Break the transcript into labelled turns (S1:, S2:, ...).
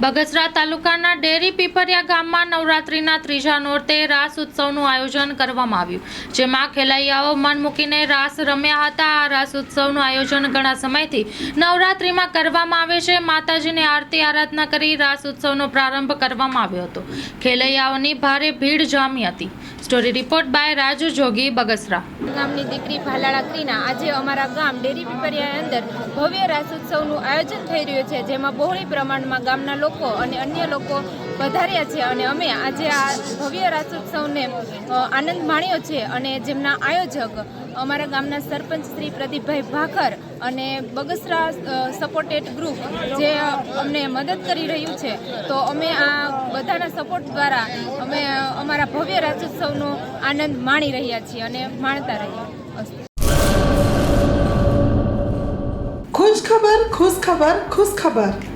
S1: બગસરા તાલુકાના ડેરી પીપરિયા ગામમાં નવરાત્રિના ત્રીજા નોરતે રાસ ઉત્સવનું આયોજન કરવામાં આવ્યું, જેમાં ખેલૈયાઓ મન મૂકીને રાસ રમ્યા હતા. આ રાસ ઉત્સવનું આયોજન ઘણા સમયથી નવરાત્રિમાં કરવામાં આવે છે. માતાજીની આરતી આરાધના કરી રાસ ઉત્સવનો પ્રારંભ કરવામાં આવ્યો હતો. ખેલૈયાઓની ભારે ભીડ જામી હતી. Story report by Raju Jogi, Bagasara.
S2: ગામની દીકરી ભાલાળા ક્રીના. આજે અમારા ગામ ડેરી પીપરિયા અંદર ભવ્ય રાસ ઉત્સવનું આયોજન થઈ રહ્યું છે, જેમાં બહોળી પ્રમાણમાં ગામના લોકો અને અન્ય લોકો વધાર્યા છે અને અમે આજે આ ભવ્ય રાસોત્સવને આનંદ માણ્યો છે અને જેમના આયોજક અમારા ગામના સરપંચ શ્રી પ્રદીપભાઈ ભાખર અને બગસરા સપોર્ટેડ ગ્રુપ જે અમને મદદ કરી રહ્યું છે, તો અમે આ બધાના સપોર્ટ દ્વારા અમે અમારા ભવ્ય રાસોત્સવનો આનંદ માણી રહ્યા છીએ અને માણતા અસ્તુ.
S3: ખુશ ખબર ખુશ ખબર ખુશ ખબર